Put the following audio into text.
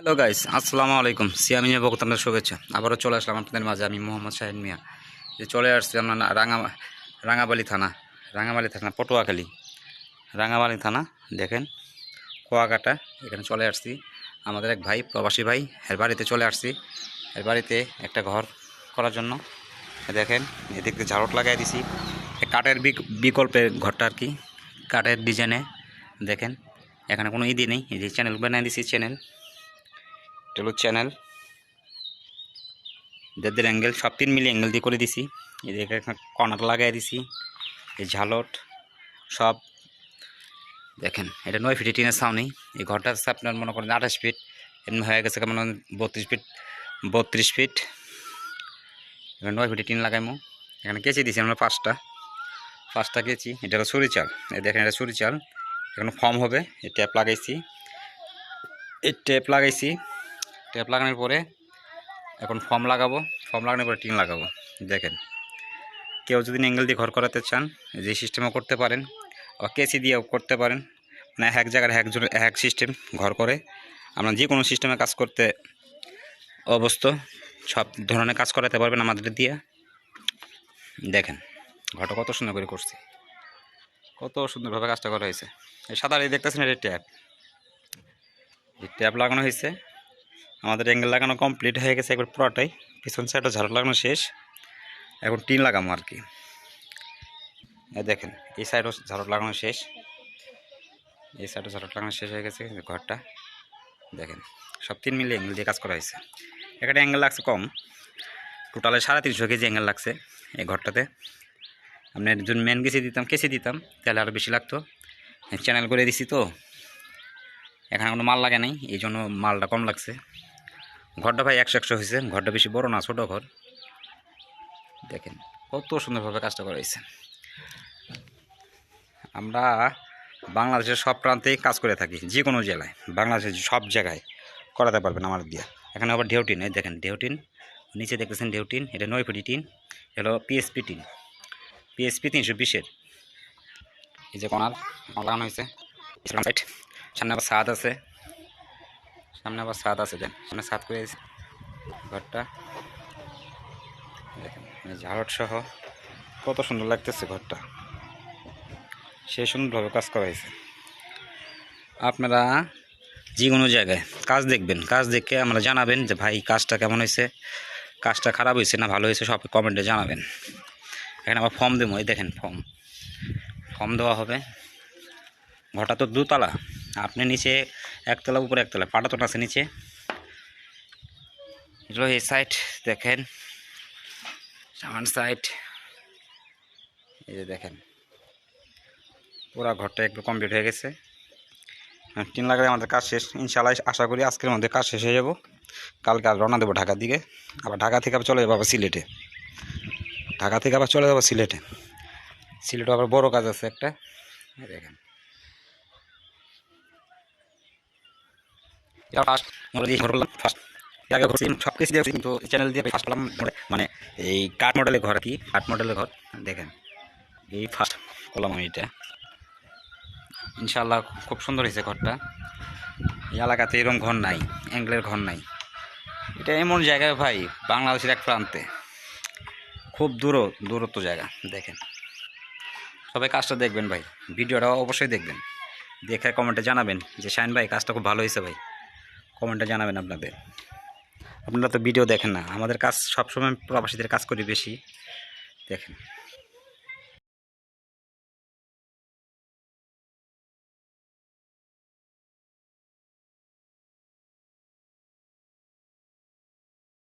Hello guys আসসালামু আলাইকুম সিয়ামিনের পক্ষ আপনাদের শুভেচ্ছা আবারও চলে আসলাম আপনাদের মাঝে আমি মোহাম্মদ শাহিন মিয়া যে চলে আসছি না- রাঙা রাঙাবালি থানা রাঙাবালি থানা পটুয়াখালী রাঙাবালি থানা দেখেন কুয়াকাটা এখানে চলে আসছি আমাদের এক ভাই প্রবাসী ভাই এর বাড়িতে চলে আসছি এর বাড়িতে একটা ঘর করার জন্য দেখেন এদিক ঝাড়ট লাগাই দিছি কাঠের বিক- বিকল্পে ঘরটা আর কি। কাঠের ডিজাইনে দেখেন, এখানে কোনো ইদি নেই। এই যে চ্যানেল বানিয়ে দিছি চ্যানেল হলো চ্যানেল। দেড় অ্যাঙ্গেল সব তিন মিলি অ্যাঙ্গেল দিয়ে করে দিছি। এখানে কর্নার লাগাই দিছি, এই ঝালট, সব। দেখেন, এটা নয় ফিট টিনের ছাউনি। এই ঘরটা হচ্ছে আপনার মনে করেন আঠাশ ফিট এমনি হয়ে গেছে কেমন বত্রিশ ফিট বত্রিশ ফিট এখানে নয় ফিটে টিন লাগাইমো। এখানে কেচি দিছি আমরা পাঁচটা। পাঁচটা কেচি, এটা হলো ছুরি চাল। এই দেখেন, এটা ছুরি চাল। এখানে ফর্ম হবে। এই ট্যাপ লাগাইছি। এই ট্যাপ লাগাইছি। ট্যাপ লাগানোর পরে এখন ফর্ম লাগাবো। ফর্ম লাগানোর পরে টিন লাগাবো। দেখেন, কেউ যদি অ্যাঙ্গেল দিয়ে ঘর করাতে চান যে সিস্টেমও করতে পারেন, আবার কেসি দিয়েও করতে পারেন। মানে এক জায়গায় একজন এক সিস্টেম ঘর করে। আমরা যে কোনো সিস্টেমে কাজ করতে অবস্থ। সব ধরনের কাজ করাতে পারবেন আমাদের দিয়ে। দেখেন, ঘরটা কত সুন্দর করে করছি। কত সুন্দরভাবে কাজটা করা হয়েছে। সাদা এই দেখতেছেন এটা ট্যাপ। এই ট্যাপ লাগানো হয়েছে। আমাদের অ্যাঙ্গেল লাগানো কমপ্লিট হয়ে গেছে একবার পুরোটাই। পিছন সাইডটা ঝাড়ু লাগানো শেষ। এখন টিন লাগাবো আর কি দেখেন, এই সাইডও ঝাড়ু লাগানো শেষ। এই সাইডও ঝাড়ু লাগানো শেষ হয়ে গেছে ঘরটা। দেখেন, সব তিন মিলিয়ে অ্যাঙ্গেল দিয়ে কাজ করা হয়েছে। এখানে অ্যাঙ্গেল লাগছে কম। টোটালে সাড়ে তিনশো কেজি অ্যাঙ্গেল লাগছে এই ঘরটাতে। আপনার যদি মেন কেসি দিতাম কেসি দিতাম, তাহলে আরও বেশি লাগতো। চ্যানেল করে দিছি তো। এখানে কোনো মাল লাগে নাই, এই জন্য মালটা কম লাগছে। ঘরটা ভাই একশো একশো হয়েছে। ঘরটা বেশি বড় না, ছোটো ঘর। দেখেন কত সুন্দরভাবে কাজটা করা হয়েছে। আমরা বাংলাদেশের সব প্রান্তেই কাজ করে থাকি যে কোনো জেলায়। বাংলাদেশের সব জায়গায় করাতে পারবেন আমার দিয়া। এখানে আবার ঢেউটিন, এই দেখেন ঢেউটিন। নিচে দেখতেছেন ঢেউটিন, এটা নয় ফুটি টিন হলো পিএসপি টিন। পিএসপি তিনশো বিশের। এই যে কোনার লাগানো হয়েছে। সামনে আবার সাদ আছে। সামনে আবার ছাদ আছে, দেন। সামনে ছাদ করে ঘরটা। দেখেন এই ঝাড়ট সহ কত সুন্দর লাগতেছে ঘরটা। সে সুন্দরভাবে কাজ করা হয়েছে। আপনারা যে কোনো জায়গায় কাজ দেখবেন, কাজ দেখে আমরা জানাবেন যে ভাই, কাজটা কেমন হয়েছে, কাজটা খারাপ হয়েছে না ভালো হয়েছে, সব কমেন্টে জানাবেন। এখানে আবার ফর্ম দেবো, এই দেখেন ফর্ম। ফর্ম দেওয়া হবে। ঘরটা তো দুতলা। আপনি নিচে একতলা, উপরে একতলা পাটাতন আছে নিচে। এগুলো এই সাইড দেখেন। সামান সাইড এই যে দেখেন। পুরা ঘরটা একটু কমপ্লিট হয়ে গেছে। টিন লাগালে আমাদের কাজ শেষ। ইনশাল্লাহ আশা করি আজকের মধ্যে কাজ শেষ হয়ে যাব। কালকে আর রওনা দেবো ঢাকার দিকে। আবার ঢাকা থেকে আবার চলে যাব আবার সিলেটে। ঢাকা থেকে আবার চলে যাব সিলেটে। সিলেটে আবার বড় কাজ আছে একটা। এই সব কিছু দিয়েছি কিন্তু চ্যানেল দিয়ে ফার্স্ট করলাম মানে এই কাঠ মডেলের ঘর কি কাঠ মডেলের ঘর। দেখেন, এই ফার্স্ট করলাম আমি এটা। ইনশাল্লাহ খুব সুন্দর হয়েছে ঘরটা। এই এলাকাতে এরকম ঘর নাই অ্যাঙ্গেলের ঘর নাই। এটা এমন জায়গায় ভাই, বাংলাদেশের এক প্রান্তে। খুব দূর, দূরত্ব জায়গা, দেখেন। সবাই কাজটা দেখবেন ভাই, ভিডিওটা অবশ্যই দেখবেন। দেখে কমেন্টে জানাবেন যে শাইন ভাই, কাজটা খুব ভালো হয়েছে ভাই। কমেন্টে জানাবেন আপনাদের। আপনারা তো ভিডিও দেখেন না। আমাদের কাজ সবসময় প্রবাসীদের কাজ করি বেশি। দেখেন।